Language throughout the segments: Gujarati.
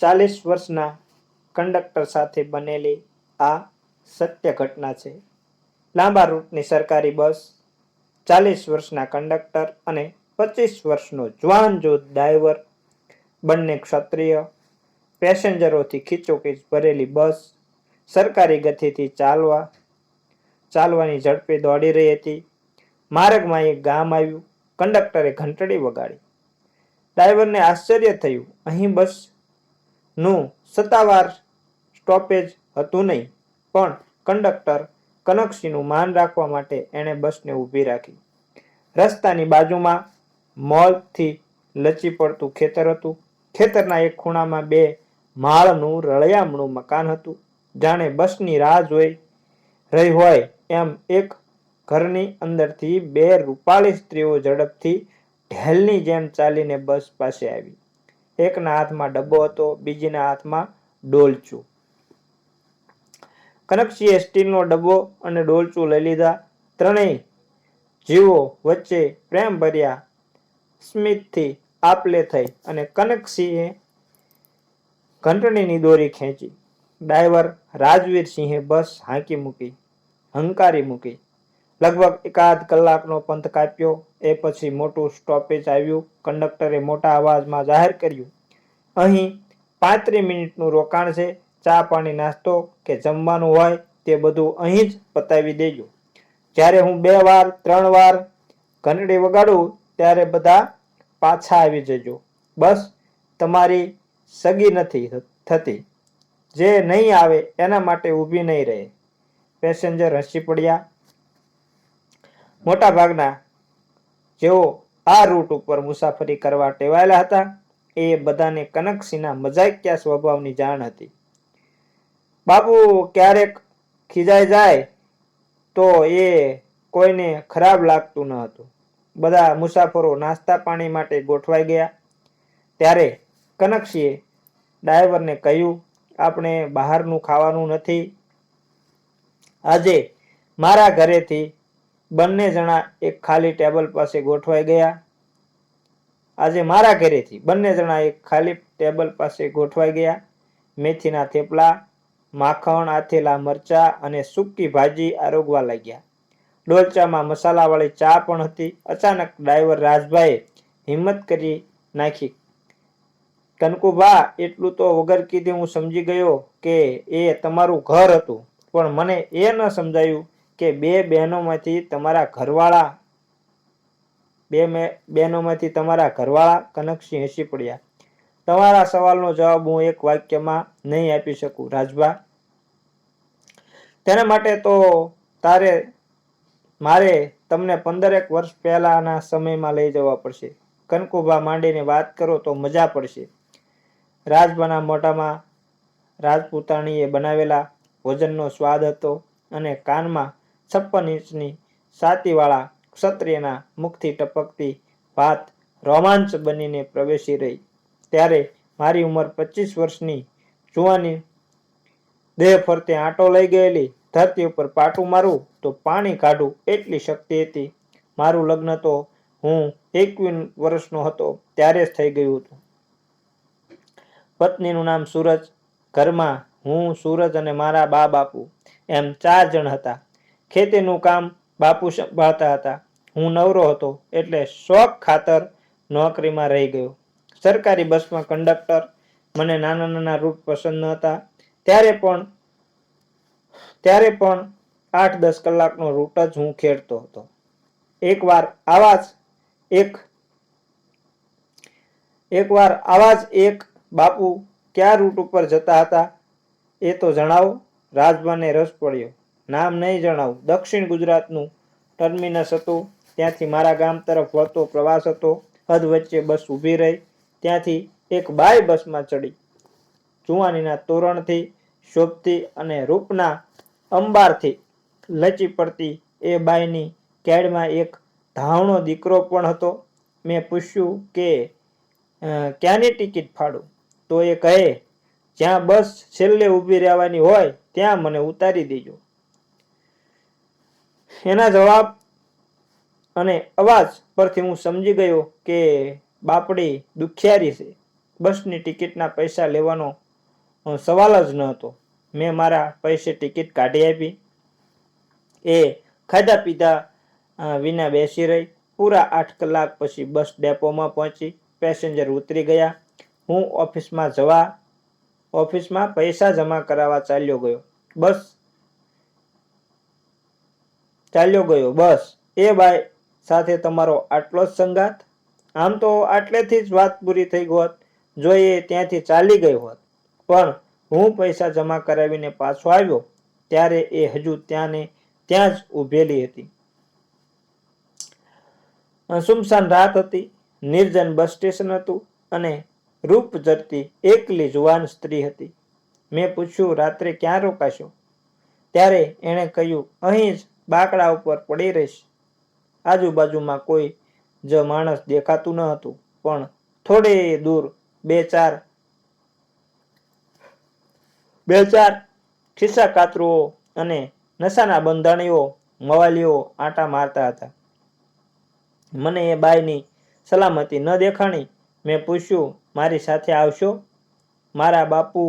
ચાલીસ વર્ષના કંડક્ટર સાથે બનેલી આ સત્ય ઘટના છે. લાંબા રૂટની સરકારી બસ, ચાલીસ વર્ષના કંડક્ટર અને પચીસ વર્ષનો જવાન જો ડ્રાઈવર, બંને ક્ષત્રિય, પેસેન્જરોથી ખીચોખીચ ભરેલી બસ, સરકારી ગતિથી ચાલવા, ચાલવાની ઝડપે દોડી રહી હતી. માર્ગમાં એક ગામ આવ્યું, કંડક્ટરે ઘંટડી વગાડી. ડ્રાઈવરને આશ્ચર્ય થયું, અહીં બસનું સત્તાવાર સ્ટોપેજ હતું નહીં, પણ કંડક્ટર કનકસિંહનું માન રાખવા માટે એણે બસને ઊભી રાખી. રસ્તાની બાજુમાં મોલથી લચી પડતું ખેતર હતું. ખેતરના એક ખૂણામાં બે માળનું રળિયામણું મકાન હતું. જાણે બસની રાહ જોઈ રહી હોય એમ એક ઘરની અંદરથી બે રૂપાળી સ્ત્રીઓ ઝડપથી ઢેલની જેમ ચાલીને બસ પાસે આવી. એકના હાથમાં ડબ્બો હતો, બીજીના હાથમાં ડોલચું. કનકસિંહે સ્ટીલનો ડબ્બો અને ડોલચું લઈ લીધા. ત્રણેય જીવો વચ્ચે પ્રેમ ભર્યા. સ્મિતથી આપલે થઈ અને કનકસિંહે ઘંટણીની દોરી ખેંચી. ડ્રાઈવર રાજવીરસિંહે બસ હાંકી મૂકી, હંકારી મૂકી. લગભગ એકાદ કલાકનો પંથ કાપ્યો. એ પછી મોટું સ્ટોપેજ આવ્યું. કંડક્ટરે મોટા અવાજમાં જાહેર કર્યું અહીં પાંત્રીસ મિનિટનું રોકાણ છે. ચા, પાણી, નાસ્તો કે જમવાનું હોય તે બધું અહીં જ પતાવી દેજો. જ્યારે હું બે વાર, ત્રણ વાર ઘંટડી વગાડું ત્યારે બધા પાછા આવી જજો. બસ તમારી સગી નથી થતી. જે નહીં આવે એના માટે ઊભી નહીં રહે. પેસેન્જર હસી પડ્યા. મોટા ભાગના જેઓ આ રૂટ ઉપર મુસાફરી કરવા ટેવાયેલા હતા. એ બધાને કનકસિંહના મજાકિયા સ્વભાવની જાણ હતી. બાપુ, ક્યારેક ખીજાઈ જાય તો એ કોઈને ખરાબ લાગતું ન હતું. બધા મુસાફરો નાસ્તા પાણી માટે ગોઠવાઈ ગયા. ત્યારે કનકસિંહે ડ્રાઈવરને કહ્યું, આપણે બહારનું ખાવાનું નથી. આજે મારા ઘરેથી બંને જણા એક ખાલી ટેબલ પાસે ગોઠવાઈ ગયા. આજે મારા ઘરેથી બંને જણા એક ખાલી ટેબલ પાસે ગોઠવાઈ ગયા. મેથીના થેપલા, માખણ, આથેલા મરચા અને સૂકી ભાજી આરોગવા લાગ્યા. ડોલચામાં મસાલાવાળી ચા પણ હતી. અચાનક ડ્રાઈવર રાજભાઈએ હિંમત કરી નાખી. કનકુભા, એટલું તો વગર કીધે હું સમજી ગયો કે એ તમારું ઘર હતું. પણ મને એ ન સમજાયું કે બે બહેનોમાંથી તમારા ઘરવાળા બે મે બહેનોમાંથી તમારા ઘરવાળા કનકસિંહ હસી પડ્યા. તમારા સવાલનો જવાબ હું એક વાક્યમાં નહીં આપી શકું, રાજભા. તેના માટે તો તારે, મારે તમને પંદરેક વર્ષ પહેલાના સમયમાં લઈ જવા પડશે. કનકુભા માંડીને વાત કરો તો મજા પડશે. રાજભાના મોઢામાં રાજપૂતાણીએ બનાવેલા ભોજનનો સ્વાદ હતો અને કાનમાં છપ્પન ઇંચની છાતીવાળા ક્ષત્રિયના મુખથી ટપકતી વાત રોમાંચ બનીને પ્રવેશી રહી. ત્યારે મારી ઉંમર પચીસ વર્ષની જુવાની દેહ ફરતે આંટો લઈ ગયેલી ધરતી ઉપર પાટું મારું તો પાણી કાઢું એટલી શક્તિ હતી. મારું લગ્ન તો હું એકવીસ વર્ષનો હતો, ત્યારે જ થઈ ગયું હતું. પત્નીનું નામ સૂરજ, ઘરમાં હું સૂરજ અને મારા બા બાપુ, એમ ચાર જણ હતા. ખેતીનું કામ બાપુ સંભાળતા હતા. હું નવરો હતો એટલે શોખ ખાતર નોકરીમાં રહી ગયો. સરકારી બસમાં કંડક્ટર મને નાના નાના રૂટ પસંદ ન હતા. ત્યારે પણ ત્યારે પણ આઠ દસ કલાકનો રૂટ જ હું ખેડતો હતો. એકવાર આવા જ એક, એકવાર આવા જ એક, બાપુ, કયા રૂટ ઉપર જતા હતા? એ તો જણાવો. રાજભાને રસ પડ્યો. નામ નહીં જણાવું. દક્ષિણ ગુજરાતનું ટર્મિનસ હતું. ત્યાંથી મારા ગામ તરફ વળતો પ્રવાસ હતો. હદ વચ્ચે બસ ઊભી રહી. ત્યાંથી એક બાય બસમાં ચડી. જુવાનીના તોરણથી શોભતી અને રૂપના અંબારથી લચી પડતી એ બાયની કેડમાં એક ધાવણો દીકરો પણ હતો. મેં પૂછ્યું કે ક્યાંની ટિકિટ ફાડું? તો એ કહે, જ્યાં બસ છેલ્લે ઊભી રહેવાની હોય, ત્યાં મને ઉતારી દેજો. એના જવાબ અને અવાજ પરથી હું સમજી ગયો કે બાપડી દુખિયારી છે. બસની ટિકિટના પૈસા લેવાનો સવાલ જ ન હતો. મેં મારા પૈસે ટિકિટ કાઢી આપી. એ ખાધા પીધા વિના બેસી રહી. પૂરા આઠ કલાક પછી બસ ડેપોમાં પહોંચી. પેસેન્જર ઉતરી ગયા. હું ઓફિસમાં જવા, ઓફિસમાં પૈસા જમા કરાવવા ચાલ્યો ગયો. બસ ચાલ્યો ગયો, બસ. એ બાઈ સાથે તમારો આટલો જ સંગાત આમ તો આટલેથી જ વાત પૂરી થઈ હોત જો ત્યાંથી ચાલી ગઈ હોત. પણ હું પૈસા જમા કરાવીને પાછો આવ્યો, ત્યારે એ હજુ ત્યાંને ત્યાં જ ઊભેલી હતી. સુમસાન રાત હતી, નિર્જન બસ સ્ટેશન હતું અને રૂપ જરતી એકલી જુવાન સ્ત્રી હતી. મેં પૂછ્યું, રાત્રે ક્યાં રોકાશો? ત્યારે એણે કહ્યું, અહીં જ બાકડા ઉપર પડી રહીશ. આજુબાજુમાં કોઈ જ માણસ દેખાતું ન હતું. પણ થોડે દૂર બે ચાર બે ચાર ખિસ્સા કાતરુઓ અને નશાના બંધાણીઓ મવાલીઓ આંટા મારતા હતા. મને એ બાઈની સલામતી ન દેખાણી મેં પૂછ્યું, મારી સાથે આવશો મારા બાપુ,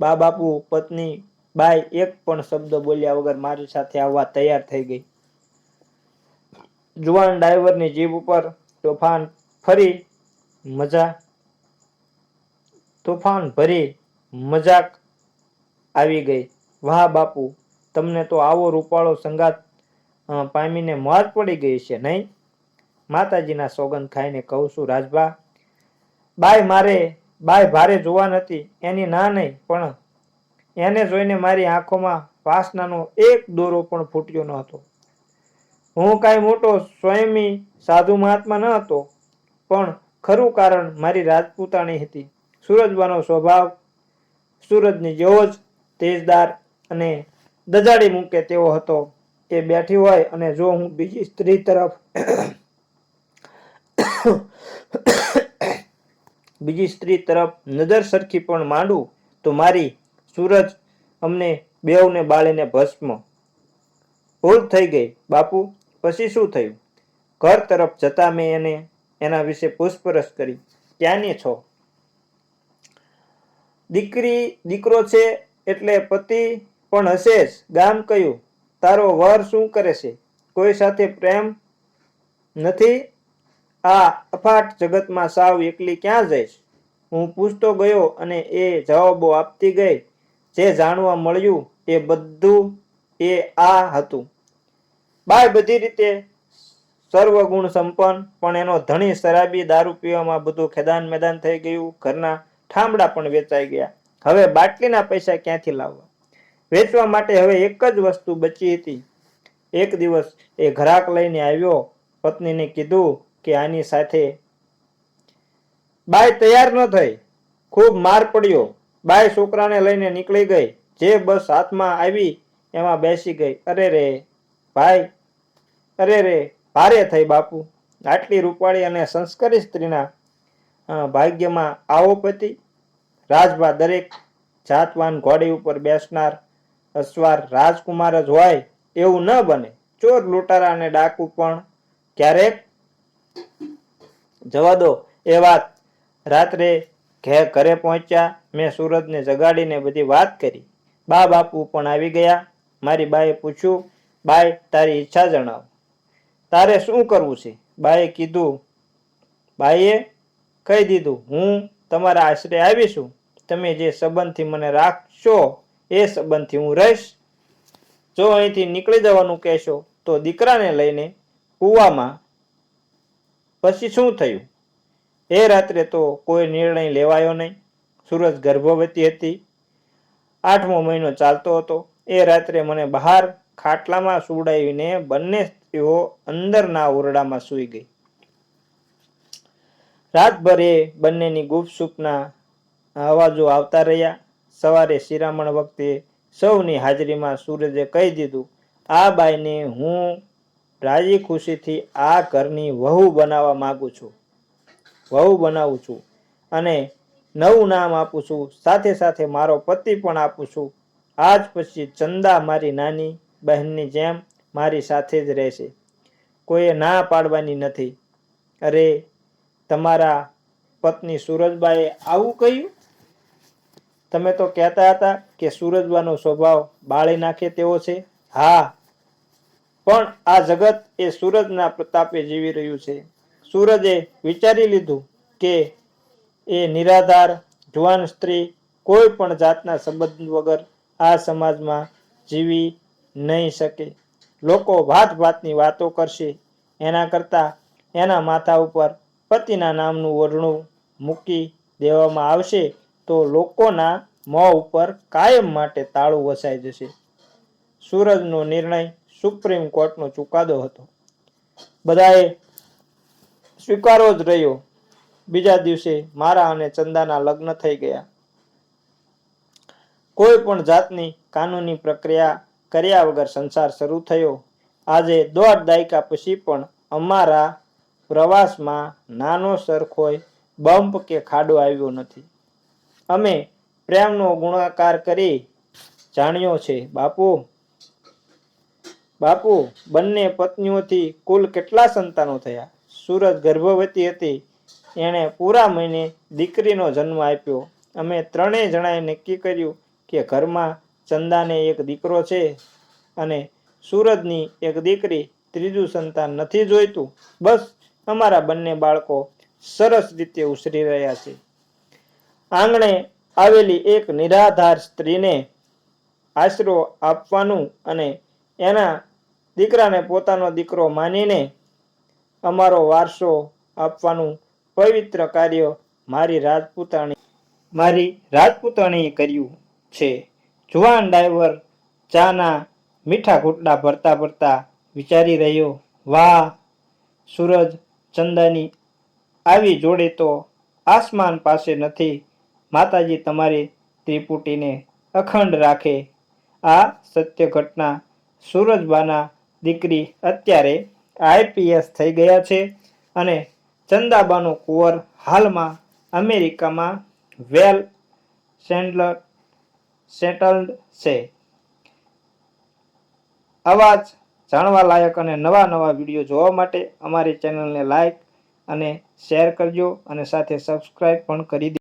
બા બાપુ, પત્ની, બાઈ, એક પણ શબ્દ બોલ્યા વગર મારી સાથે આવવા તૈયાર થઈ ગઈ. જુવાન ડ્રાઈવરની જીભ ઉપર તોફાન ફરી મજા તોફાન ભરી મજાક આવી ગઈ. વાહ બાપુ, તમને તો આવો રૂપાળો સંગાત પામીને મોજ પડી ગઈ છે, નહીં? માતાજીના સોગંદ ખાઈને કહું છું, રાજભા, બાય મારે, બાય ભારે જોવા નથી એની ના નહીં, પણ એને જોઈને મારી આંખોમાં વાસનાનો એક દોરો પણ ફૂટ્યો ન હતો હું કાંઈ મોટો સ્વયંમી સાધુ મહાત્મા ન હતો, પણ ખરું કારણ મારી રાજપૂતાણી હતી. સૂરજવાનો સ્વભાવ, સૂરજની જેવો જ તેજદાર અને દજાડી મૂકે તેવો હતો. એ બેઠી હોય અને જો હું બીજી સ્ત્રી તરફ બીજી સ્ત્રી તરફ નજર સરખી પણ માંડું, તો મારી સૂરજ અમને બેવને બાળીને ભસ્મ. ભૂલ થઈ ગઈ. બાપુ પછી શું થયું? ઘર તરફ જતા મેં એને એના વિશે પૂછપરછ કરી. ક્યાંની છો? દીકરી, દીકરો છે એટલે પતિ પણ હશે જ. ગામ કયું તારો વર શું કરે છે? કોઈ સાથે પ્રેમ નથી? આ અફાટ જગતમાં સાવ એકલી ક્યાં જઈશ? હું પૂછતો ગયો અને એ જવાબો આપતી ગઈ. જે જાણવા મળ્યું એ બધું એ આ હતું. બાય બધી રીતે સર્વગુણ સંપન્ન, પણ એનો ધણી શરાબી દારૂ પીવામાં બધું ખેદાન મેદાન થઈ ગયું, ઘરના ઠામડા પણ વેચાઈ ગયા. હવે બાટલીના પૈસા ક્યાંથી લાવવા? વેચવા માટે હવે એક જ વસ્તુ બચી હતી. એક દિવસ એ ઘરાક લઈને આવ્યો, પત્નીને કીધું કે આની સાથે બાય તૈયાર ન થઈ. ખૂબ માર પડ્યો. બાય છોકરાને લઈને નીકળી ગઈ. જે બસ હાથમાં આવી, એમાં બેસી ગઈ. અરે રે, ભાઈ અરે રે, ભારે થઈ બાપુ. આટલી રૂપાળી અને સંસ્કારી સ્ત્રીના ભાગ્યમાં આવો પતિ. રાજભા દરેક જાતવાન ઘોડી ઉપર બેસનાર અસવાર રાજકુમાર જ હોય એવું ન બને. ચોર લૂંટારા અને ડાકુ પણ ક્યારેક જવા દો. એ વાત રાત્રે ઘરે પહોંચ્યા, મેં સુરજને જગાડીને બધી વાત કરી. બા બાપુ પણ આવી ગયા. મારી બાએ પૂછ્યું બાય તારી ઈચ્છા જણાવ. તારે શું કરવું છે? બાએ કીધું, બાઈએ, કહી દીધું, હું તમારા આશરે આવીશું. તમે જે સંબંધથી મને રાખશો, એ સંબંધથી હું રહીશ. જો અહીંથી નીકળી જવાનું કહેશો, તો દીકરાને લઈને કૂવામાં પછી શું થયું? એ રાત્રે તો કોઈ નિર્ણય લેવાયો નહીં. સુરજ ગર્ભવતી હતી. આઠમો મહિનો ચાલતો હતો. એ રાત્રે મને બહાર ખાટલામાં સુવડાવીને બંને સ્ત્રીઓ અંદરના ઓરડામાં સૂઈ ગઈ. રાતભરે બંનેની ગુપસુપના અવાજો આવતા રહ્યા. સવારે શિરામણ વખતે સૌની હાજરીમાં સૂરજે કહી દીધું, આ બાઈને હું રાજી ખુશીથી આ ઘરની વહુ બનાવવા માંગુ છું. વહુ બનાવું છું અને નવું નામ આપું છું. સાથે સાથે મારો પતિ પણ આપું છું. આજ પછી ચંદા મારી નાની બહેનની જેમ મારી સાથે જ રહેશે. કોઈએ ના પાડવાની નથી. અરે, તમારા પત્ની સુરજબાએ આવું કહ્યું? તમે તો કહેતા હતા કે સુરજબાનો સ્વભાવ બાળી નાખે તેવો છે. હા, પણ આ જગત એ સૂરજના પ્રતાપે જીવી રહ્યું છે. સૂરજે વિચારી લીધું કે એ નિરાધાર, જુવાન સ્ત્રી કોઈ પણ જાતના સંબંધ વગર આ સમાજમાં જીવી નહીં શકે. લોકો ભાત ભાતની વાતો કરશે. એના કરતાં એના માથા ઉપર પતિના નામનું ઓઢણું મૂકી દેવામાં આવશે તો લોકોના મોં ઉપર કાયમ માટે તાળું વસાઈ જશે. સૂરજનો નિર્ણય સુપ્રીમ કોર્ટનો ચુકાદો હતો. બધાએ સ્વીકારો જ રહ્યો. બીજા દિવસે મારા અને ચંદાના લગ્ન થઈ ગયા. કોઈ પણ જાતની કાનૂની પ્રક્રિયા કર્યા વગર સંસાર શરૂ થયો. આજે દોઢ દાયકા પછી પણ અમારા પ્રવાસમાં નાનો સરખોય બમ્પ કે ખાડો આવ્યો નથી. અમે પ્રેમનો ગુણાકાર કરી જાણ્યો છે. બાપુ બાપુ, બંને પત્નીઓથી કુલ કેટલા સંતાનો થયા? સુરજ ગર્ભવતી હતી. એણે પૂરા મહિને દીકરીનો જન્મ આપ્યો. અમે ત્રણેય જણાએ નક્કી કર્યું કે ઘરમાં ચંદાને એક દીકરો છે અને સુરજની એક દીકરી ત્રીજું સંતાન નથી જોઈતું. બસ અમારા બંને બાળકો સરસ રીતે ઉછરી રહ્યા છે. આંગણે આવેલી એક નિરાધાર સ્ત્રીને આશરો આપવાનું અને એના દીકરાને પોતાનો દીકરો માનીને અમારો વારસો આપવાનું પવિત્ર કાર્ય મારી રાજપૂતાણી મારી રાજપૂતાણીએ કર્યું છે. જુવાન ડાઈવર ચાના મીઠા ઘૂંટડા ભરતા ભરતા વિચારી રહ્યો, વાહ, સૂરજ ચંદાની આવી જોડે તો આસમાન પાસે નથી. માતાજી તમારી ત્રિપુટીને અખંડ રાખે. આ સત્ય ઘટના સૂરજબાના દીકરી અત્યારે આઈપીએસ થઈ ગયા છે અને ચંદાબાનો કુંવર હાલમાં અમેરિકામાં વેલ સેન્ડલર સેટલડ છે. આવા જ જાણવા લાયક અને નવા નવા વીડિયો જોવા માટે અમારી ચેનલને લાઈક અને શેર કરજો અને સાથે સબસ્ક્રાઈબ પણ કરી